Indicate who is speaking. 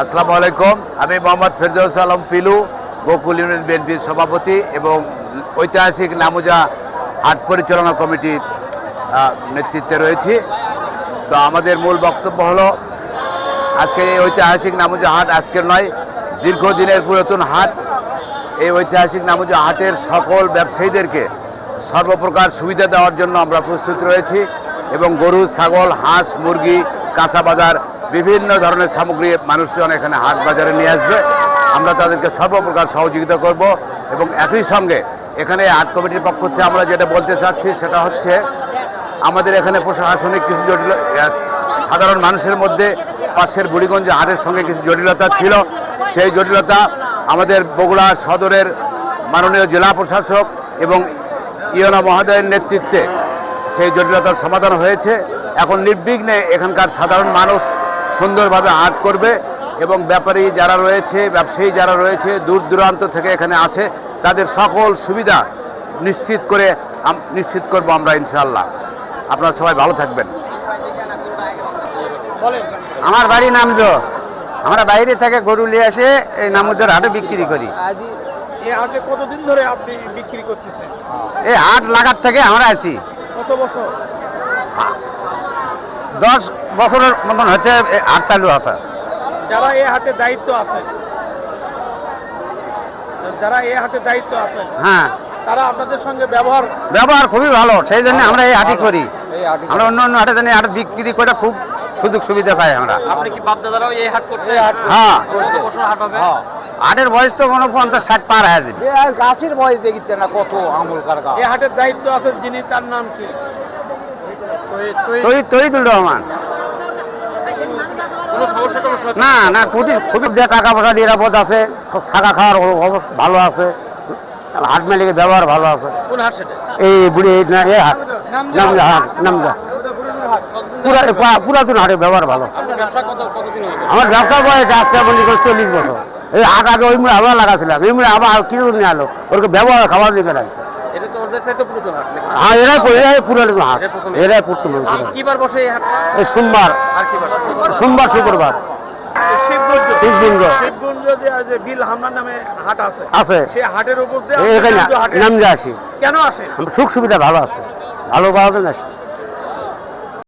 Speaker 1: আসসালামু আলাইকুম। আমি মোহাম্মদ ফেরদৌস আলম পিলু, গোকুল ইউনিয়ন বিএনপির সভাপতি এবং ঐতিহাসিক নামুজা হাট পরিচালনা কমিটির নেতৃত্বে রয়েছি। তো আমাদের মূল বক্তব্য হলো, আজকে এই ঐতিহাসিক নামুজা হাট আজকের নয়, দীর্ঘদিনের পুরাতন হাট। এই ঐতিহাসিক নামুজা হাটের সকল ব্যবসায়ীদেরকে সর্বপ্রকার সুবিধা দেওয়ার জন্য আমরা প্রস্তুত রয়েছি এবং গরু, ছাগল, হাঁস, মুরগি, কাঁচা বাজার বিভিন্ন ধরনের সামগ্রী মানুষজন এখানে হাট বাজারে নিয়ে আসবে। আমরা তাদেরকে সর্বপ্রকার সহযোগিতা করব এবং একই সঙ্গে এখানে হাট কমিটির পক্ষ থেকে আমরা যেটা বলতে চাচ্ছি সেটা হচ্ছে, আমাদের এখানে প্রশাসনিক কিছু জটিল সাধারণ মানুষের মধ্যে পাশের বুড়িগঞ্জ হাটের সঙ্গে কিছু জটিলতা ছিল। সেই জটিলতা আমাদের বগুড়া সদরের মাননীয় জেলা প্রশাসক এবং ইয়না মহোদয়ের নেতৃত্বে সেই জটিলতার সমাধান হয়েছে। এখন নির্বিঘ্নে এখানকার সাধারণ মানুষ সুন্দরভাবে হাট করবে এবং ব্যাপারী যারা রয়েছে ব্যবসায়ী যারা রয়েছে দূর দূরান্ত থেকে এখানে আসে তাদের সকল সুবিধা নিশ্চিত করে নিশ্চিত করব আমরা ইনশাল্লাহ আপনারা সবাই ভালো থাকবেন।
Speaker 2: আমার বাড়ি নামজো। আমরা বাইরে থেকে গরু নিয়ে এসে এই নামুজোর হাটে বিক্রি করি।
Speaker 3: এই হাটে কতদিন ধরে আপনি বিক্রি করতেছেন?
Speaker 2: এই হাট লাগার থেকে আমরা আছি।
Speaker 3: কত বছর?
Speaker 2: দশ বছরের মতন হচ্ছে এই হাট চালু হতা
Speaker 3: যারা এই হাটে দায়িত্ব আছেন যারা এই হাটে দায়িত্ব আছেন
Speaker 2: হ্যাঁ।
Speaker 3: তারা আপনাদের সঙ্গে ব্যবহার
Speaker 2: ব্যবহার খুবই ভালো সেই জন্য আমরা এই হাটই করি। আমরা অন্য অন্য হাটে জানি হাট বিক্রি করে খুব সুযোগ সুবিধা পাই আমরা।
Speaker 3: আপনি কি বাপদাদারাও এই হাট করতে
Speaker 2: হ্যাঁ।
Speaker 3: হাট হবে?
Speaker 2: হাটের বয়স তো কোনো পঞ্চাশ ষাট পার হয়ে যাবে।
Speaker 4: গাছের বয়স দেখিচ্ছে না কত আমল কারকা
Speaker 3: এই হাটের দায়িত্ব আছে যিনি তার নাম কি?
Speaker 2: তৈ তৈদুল রহমান। না না খুবই খুবই যে টাকা পয়সা নিরাপদ আছে থাকা খাওয়ার অবস্থা ভালো আছে। হাট মালিকের ব্যবহার ভালো আছে।
Speaker 3: কোন হাট সেটা?
Speaker 2: এই বুড়ি এই না এ হাট। নামজা। হাট নামজা। পুরা পা- পুরাতন হাটের ব্যবহার ভালো। আমার ব্যবসা বয়স আজকে বলি চল্লিশ বছর। এই হাট আগে ওই মুড়ে আবার লাগাছিলাম এই মুড়ে আবার কিছু নিয়ে আলো। ওরকে ব্যবহার খাবার দিকে রাখছে।
Speaker 3: এটা তো ওদের চাইতে পুরাতন হাট নাকি?
Speaker 2: হ্যাঁ পুরাতন হাট।
Speaker 3: এরাই
Speaker 2: পুরাতন
Speaker 3: কিবার বসে এই হাটটা?
Speaker 2: সোমবার।
Speaker 3: আর কি
Speaker 2: সোমবার শুক্রবার।
Speaker 3: শিবগঞ্জ।
Speaker 2: শিবগঞ্জ।
Speaker 3: শিবগঞ্জ যে যে বিল হামনার নামে হাট আছে।
Speaker 2: আছে।
Speaker 3: সেই হাটের উপর দিয়ে
Speaker 2: এই এখানে
Speaker 3: আপনারা হাটে
Speaker 2: নামজা আসি।
Speaker 3: কেন আসে?
Speaker 2: সুখ সুবিধা ভালো আছে। ভালো পাওয়া না।